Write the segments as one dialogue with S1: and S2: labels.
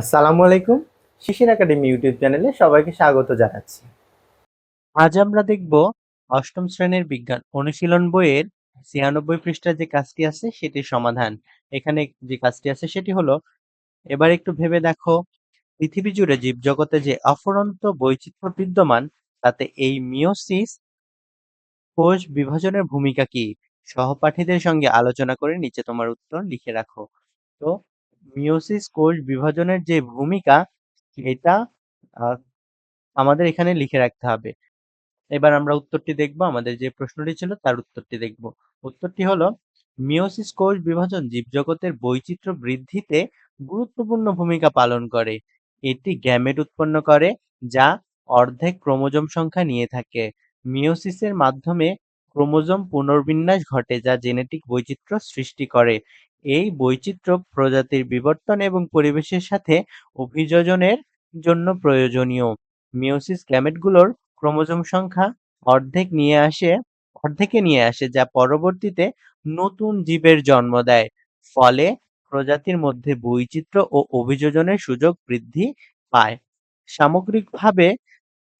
S1: আসসালামু আলাইকুম। শিশির academy YouTube চ্যানেলে সবাইকে স্বাগত জানাচ্ছি। আজ আমরা দেখব অষ্টম শ্রেণির বিজ্ঞান অনুশীলন বইয়ের ছিয়ানব্বই পৃষ্ঠার যে কাজটি আছে, সেটির সমাধান। এখানে যে কাজটি আছে, সেটি হলো, এবার একটু ভেবে দেখো, পৃথিবী জুড়ে জীবজগতে যে অফুরন্ত বৈচিত্র্য বিদ্যমান, তাতে এই মিওসিস কোষ বিভাজনের ভূমিকা কি? সহপাঠীদের সঙ্গে আলোচনা করে নিচে তোমার উত্তর লিখে রাখো। তো মিওসিস কোষ বিভাজনের যে ভূমিকা, এটা আমাদের এখানে লিখে রাখতে হবে। এবার আমরা উত্তরটি দেখব, আমাদের যে প্রশ্নটি ছিল তার উত্তরটি দেখব। উত্তরটি হলো মিওসিস কোষ বিভাজন জীবজগতের বৈচিত্র্য বৃদ্ধিতে গুরুত্বপূর্ণ ভূমিকা পালন করে। এটি গ্যামেট উৎপন্ন করে, যা অর্ধেক ক্রোমোজোম সংখ্যা নিয়ে থাকে। মিওসিসের মাধ্যমে ক্রোমোজোম পুনর্বিন্যাস ঘটে, যা জেনেটিক বৈচিত্র্য সৃষ্টি করে। এই বৈচিত্র্য প্রজাতির বিবর্তন এবং পরিবেশের সাথে অভিযোজনের জন্য প্রয়োজনীয়। মিওসিস গ্যামেটগুলোর ক্রোমোজোম সংখ্যা অর্ধেক নিয়ে আসে, অর্ধেকে নিয়ে আসে, যা পরবর্তীতে নতুন জীবের জন্ম দেয়। ফলে প্রজাতির মধ্যে বৈচিত্র্য ও অভিযোজনের সুযোগ বৃদ্ধি পায়। সামগ্রিকভাবে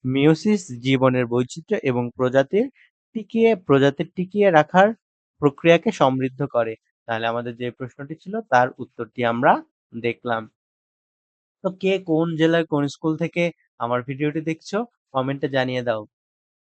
S1: মিওসিস জীবনের বৈচিত্র্য এবং প্রজাতির টিকিয়ে প্রজাতির টিকিয়ে রাখার প্রক্রিয়াকে সমৃদ্ধ করে। তাহলে আমাদের যে প্রশ্নটি ছিল, তার উত্তরটি আমরা দেখলাম। তো কে কোন জেলায় কোন স্কুল থেকে আমার ভিডিওটি দেখছ, কমেন্টে জানিয়ে দাও।